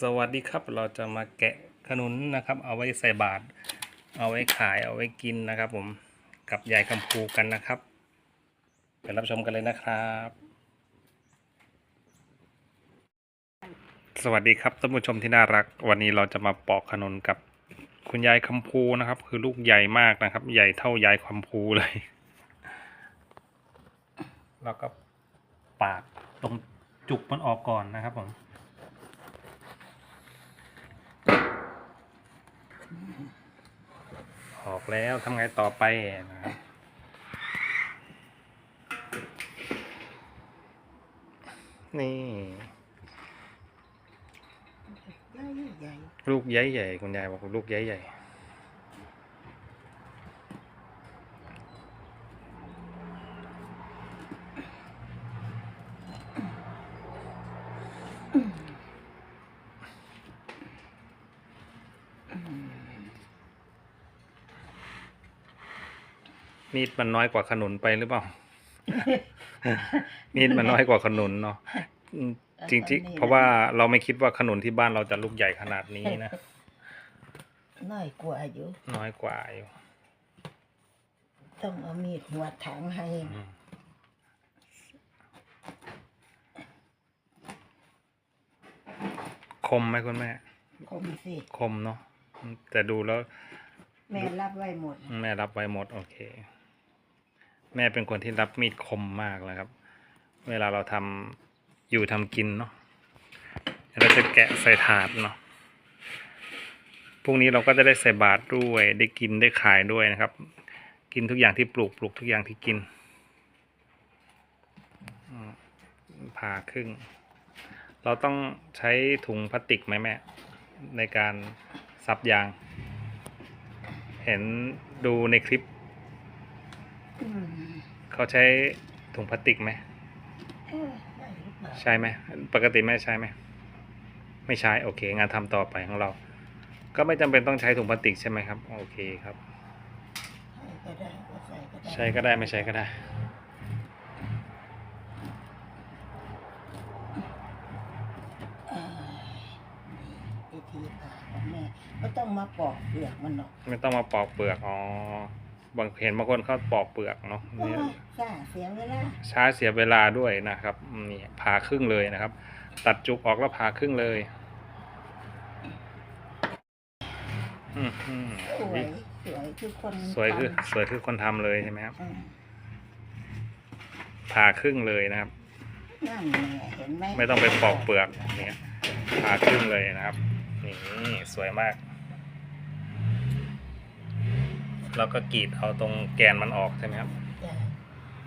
สวัสดีครับเราจะมาแกะขนุนนะครับ เอาไว้ใส่บาตรเอาไว้ขายเอาไว้กินนะครับ ผมกับยายคำพูกันนะครับไปรับชมกันเลยนะครับ สวัสดีครับท่านผู้ชมที่น่ารัก วันนี้เราจะมาปอกขนุนกับคุณยายคำพูนะครับ คือลูกใหญ่มากนะครับ ใหญ่เท่ายายคำพูเลย แล้วก็ปาดตรงจุกมันออกก่อนนะครับผม ออกแล้วทำไงต่อไปนะครับนี่ลูกใหญ่ใหญ่คุณยายบอกลูกใหญ่ใหญ่ มีดมันน้อยกว่าขนุนไปหรือเปล่า มีดมันน้อยกว่าขนุนเนาะอืมจริงๆ เพราะว่าเราไม่คิดว่าขนุนที่บ้านเราจะลูกใหญ่ขนาดนี้นะ น้อยกว่าอยู่น้อยกว่าอยู่ต้องเอามีดหัวถังให้อืมคมไหมคุณแม่ คมสิ คมเนาะอืมแต่ดูแล้ว แม่รับไว้หมด แม่รับไว้หมด โอเค แม่เป็นคนที่รับมีดคมมากเลยครับ เวลาเราทำอยู่ทำกินเนาะเราจะแกะใส่ถาดเนาะพรุ่งนี้เราก็จะได้ใส่บาตรด้วย ได้กินได้ขายด้วยนะครับ กินทุกอย่างที่ปลูกปลูกทุกอย่างที่กินผ่าครึ่ง เราต้องใช้ถุงพลาสติกไหมแม่ ในการซับยาง เห็นดูในคลิป อืม เขาใช้ถุงพลาสติกไหมเอ๊ะได้หรือเปล่าใช่ไหมปกติแม่ใช้ไหมไม่ใช้โอเค งานทำต่อไปของเรา ก็ไม่จำเป็นต้องใช้ถุงพลาสติกใช่ไหมครับ โอเคครับให้ก็ได้ก็ใส่ก็ได้ใช้ก็ได้ไม่ใช้ก็ได้เอ่อนี่วิธีผ่าของแม่ก็ต้องมาปอกเปลือกมันหรอกไม่ต้องมาปอกเปลือกอ๋อ บางเห็นบางคนเขาปอกเปลือกเนาะโอ้นี่ยจ้าเสียเวลาช้าเสียเวลาด้วยนะครับนี่ผ่าครึ่งเลยนะครับ ตัดจุกออกแล้วผ่าครึ่งเลยอืมอืมสวยสวยคือคนสวยคือทำสวยคือคนทำเลยใช่ไหมครับอืมผ่าครึ่งเลยนะครับนั่นแหละเห็นไหมไม่ต้องไปปอกเปลือกเนี่ยผ่าครึ่งเลยนะครับนี่สวยมาก แล้วก็กรีดเอาตรงแกนมันออกใช่ไหมครับจ้ะแ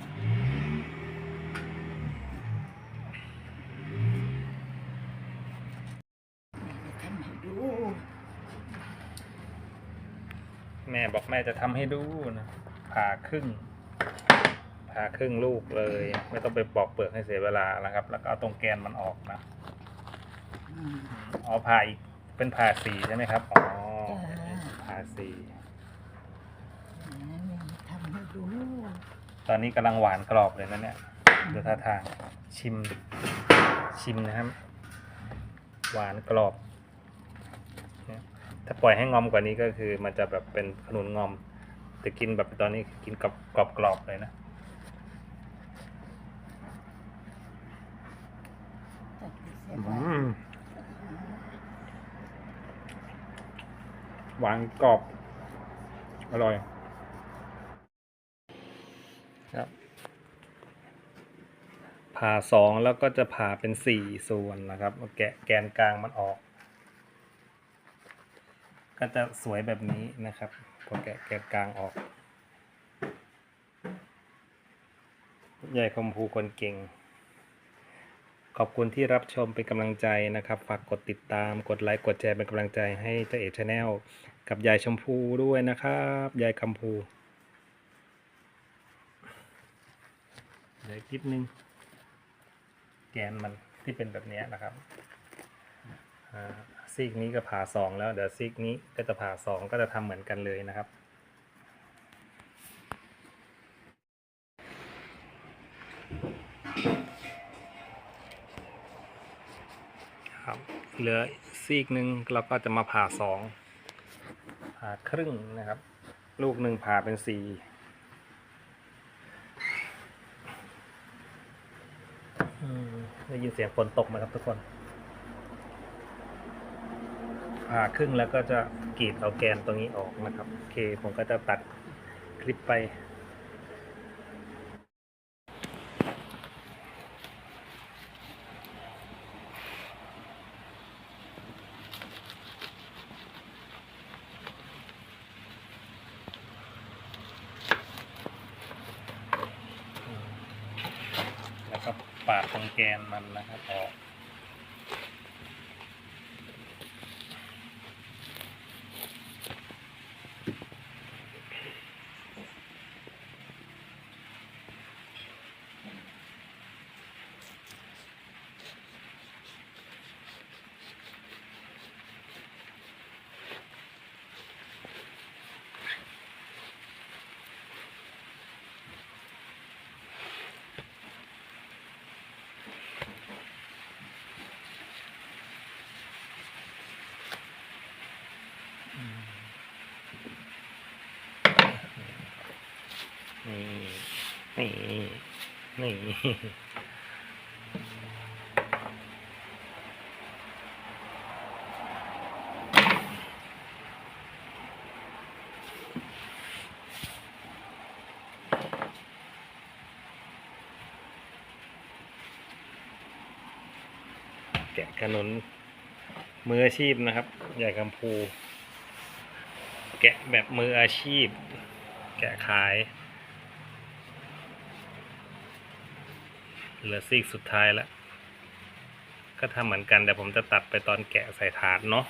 ม่จะทำให้ดูแม่บอกแม่จะทำให้ดูนะผ่าครึ่งผ่าครึ่งลูกเลย ไม่ต้องไปปอกเปลือกให้เสียเวลานะครับ แล้วก็เอาตรงแกนมันออกนะอืมอ๋อผ่าอีกเป็นผ่าสีใช่ไหมครับอ๋อจ้าผ่าสี แม่ทำให้ดู ตอนนี้กำลังหวานกรอบเลยนะเนี่ยดูท่าทางชิมชิมนะครับ หวานกรอบ ถ้าปล่อยให้งอมกว่านี้ก็คือมันจะแบบเป็นขนุนงอม แต่กินแบบตอนนี้กินกับกรอบกรอบเลยนะหวานกรอบ อร่อย ครับ ผ่าสองแล้วก็จะผ่าเป็นสี่ส่วนนะครับเอาแกะแกนกลางมันออก ก็จะสวยแบบนี้นะครับพอแกะแกนกลางออก ใหญ่คมพูคนเก่ง ขอบคุณที่รับชมเป็นกำลังใจนะครับ ฝากกดติดตามกดไลค์กดแชร์เป็นกำลังใจให้เจ้าเอ๋ชาแนลกับยายชมพูด้วยนะครับยายคำพูเดี๋ยวอีกนิดนึง แกนมันที่เป็นแบบนี้นะครับอ่าซีกนี้ก็ผ่าสองแล้วเดี๋ยวซีกนี้ก็จะผ่าสองก็จะทำเหมือนกันเลยนะครับครับเหลือซีกหนึ่งเราก็จะมาผ่าสองผ่าครึ่งนะครับ ลูกหนึ่งผ่าเป็นสี่อืม ได้ยินเสียงฝนตกไหมครับทุกคนผ่าครึ่งแล้วก็จะกรีดเอาแกนตรงนี้ออกนะครับ โอเค ผมก็จะตัดคลิปไป แล้วก็ ปาดตรงแกนมันนะครับออก นี่นี่นี่แกะขนุนมืออาชีพนะครับ ใหญ่กำพู แกะแบบมืออาชีพ แกะขาย เหลือซีกสุดท้ายแล้ว ก็ทำเหมือนกันแต่ผมจะตัดไปตอนแกะใส่ถาดเนาะ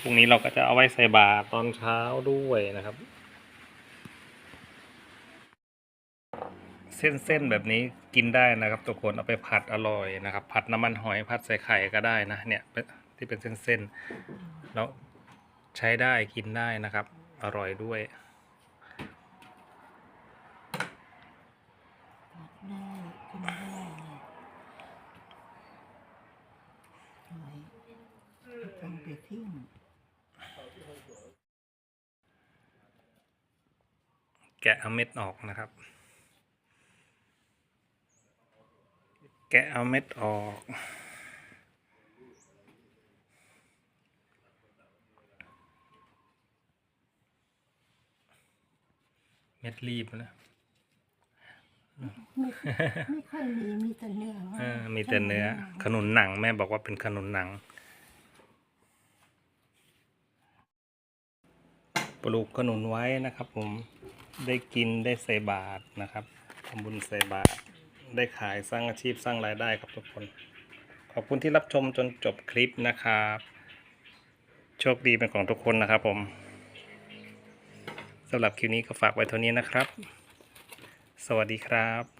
พรุ่งนี้เราก็จะเอาไว้ใส่บาตรตอนเช้าด้วยนะครับ เส้นๆแบบนี้กินได้นะครับ ทุกคนเอาไปผัดอร่อยนะครับ ผัดน้ำมันหอยผัดใส่ไข่ก็ได้นะ เนี่ยที่เป็นเส้นๆแล้วใช้ได้กินได้นะครับ อร่อยด้วย ได้กินได้เลยหอย ต้องไปทิ้งแกะเอาเม็ดออกนะครับ แกะเอาเม็ดออก เม็ดรีบนะไม่ไม่ค่อยมีมีแต่เนื้อเออมีแต่เนื้อ ขนุนหนังแม่บอกว่าเป็นขนุนหนัง ปลูกขนุนไว้นะครับ ผมได้กินได้ใส่บาทนะครับทำบุญใส่บาทได้ขายสร้างอาชีพสร้างรายได้ครับทุกคน ขอบคุณที่รับชมจนจบคลิปนะครับ โชคดีเป็นของทุกคนนะครับผมสำหรับคลิปนี้ก็ฝากไว้เท่านี้นะครับ สวัสดีครับ